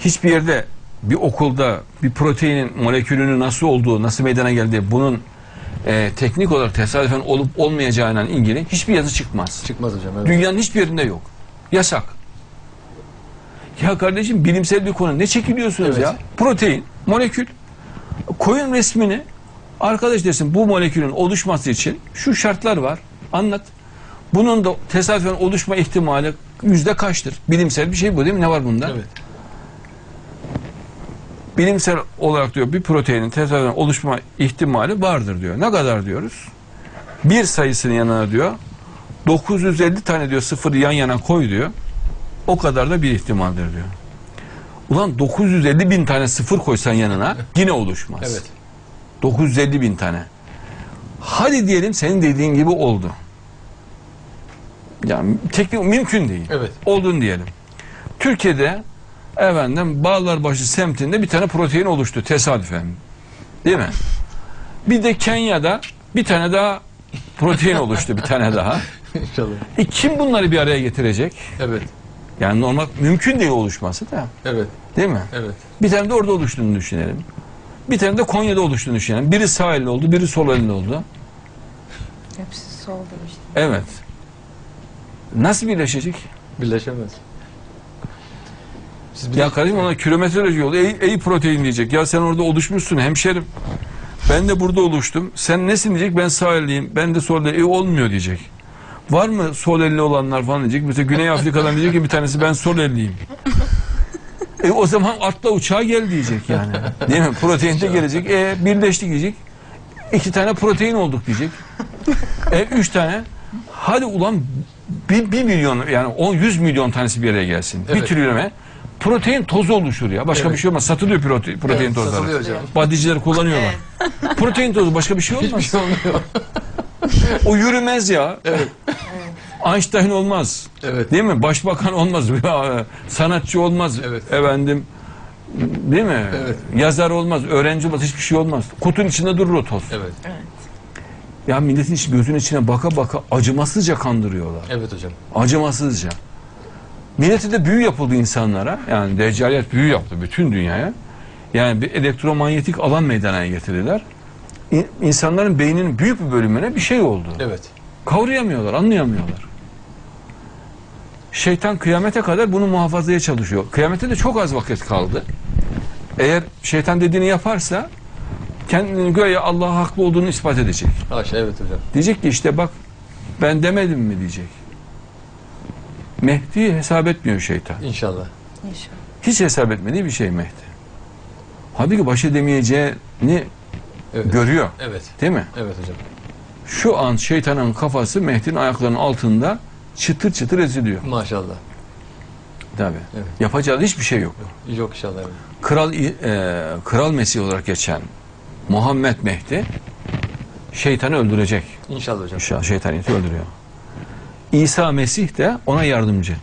hiçbir yerde bir okulda bir proteinin molekülünün nasıl olduğu, nasıl meydana geldiği bunun e, teknik olarak tesadüfen olup olmayacağıyla ilgili hiçbir yazı çıkmaz. Çıkmaz hocam. Evet. Dünyanın hiçbir yerinde yok. Yasak. Ya kardeşim bilimsel bir konu ne çekiliyorsunuz Evet. ya? Protein, molekül. Koyun resmini arkadaş desin bu molekülün oluşması için şu şartlar var. Anlat. Bunun da tesadüfen oluşma ihtimali yüzde kaçtır? Bilimsel bir şey bu değil mi? Ne var bunda? Evet. Bilimsel olarak diyor bir proteinin tesadüfen oluşma ihtimali vardır diyor. Ne kadar diyoruz? Bir sayısının yanına diyor 950 tane diyor sıfırı yan yana koy diyor. O kadar da bir ihtimaldir diyor. Ulan 950 bin tane sıfır koysan yanına yine oluşmaz. Evet. 950 bin tane. Hadi diyelim senin dediğin gibi oldu. Yani teknik mümkün değil. Evet. Oldun diyelim. Türkiye'de efendim Bağlarbaşı semtinde bir tane protein oluştu tesadüfen. Değil mi? Bir de Kenya'da bir tane daha protein oluştu bir tane daha. İnşallah. E kim bunları bir araya getirecek? Evet. Yani normal mümkün değil oluşması da. Evet. Değil mi? Evet. Bir tane de orada oluştuğunu düşünelim. Bir tane de Konya'da oluştuğunu düşünelim. Biri sağ elli oldu, biri sol elli oldu. Hepsi sol demiştim. Evet. Nasıl birleşecek? Birleşemez. Siz bir Ya de- kardeşim ona kilometrelerce yol. Ey, ey protein diyecek. Ya sen orada oluşmuşsun hemşerim. Ben de burada oluştum. Sen nesin diyecek. Ben sağ elliyim. Ben de sol elli. E olmuyor diyecek. Var mı sol elli olanlar falan diyecek. Mesela Güney Afrika'dan diyecek ki bir tanesi ben sol elliyim. E o zaman atla uçağa gel diyecek yani. Değil mi? Protein de gelecek. E birleştik diyecek. İki tane protein olduk diyecek. E üç tane. Hadi ulan bir, bir milyon yani on yüz milyon tanesi bir araya gelsin. Bir Evet. trilyona. Protein tozu oluşur ya. Başka Evet. bir şey olmaz. Satılıyor protein, protein Evet, tozları. satılıyor hocam. Bodyciler kullanıyorlar. protein tozu başka bir şey Hiçbir olmaz. şey olmuyor. O yürümez ya. Evet. Einstein olmaz. Evet. Değil mi? Başbakan olmaz. Sanatçı olmaz. Evet. Efendim değil mi? Evet. Yazar olmaz, öğrenci olmaz, hiçbir şey olmaz. Kutunun içinde durur o toz. Evet. Ya milletin içi gözünün içine baka baka acımasızca kandırıyorlar. Evet hocam. Acımasızca. Millete de büyü yapıldı insanlara. Yani deccaliyet büyü yaptı bütün dünyaya. Yani bir elektromanyetik alan meydana getirdiler. İn- İnsanların beyninin büyük bir bölümüne bir şey oldu. Evet. Kavrayamıyorlar, anlayamıyorlar. Şeytan kıyamete kadar bunu muhafazaya çalışıyor. Kıyamete de çok az vakit kaldı. Eğer şeytan dediğini yaparsa kendini göğe Allah'a haklı olduğunu ispat edecek. Haşa evet hocam. Diyecek ki işte bak ben demedim mi diyecek. Mehdi hesap etmiyor şeytan. İnşallah. İnşallah. Hiç hesap etmediği bir şey Mehdi. Halbuki baş edemeyeceğini Evet. görüyor. Evet. Değil mi? Evet hocam. Şu an şeytanın kafası Mehdi'nin ayaklarının altında çıtır çıtır eziliyor. Maşallah. Tabii. Evet. Yapacağı hiçbir şey yok. Yok inşallah. Evet. Kral e, kral Mesih olarak geçen Muhammed Mehdi şeytanı öldürecek. İnşallah hocam. İnşallah şeytanı öldürüyor. İsa Mesih de ona yardımcı.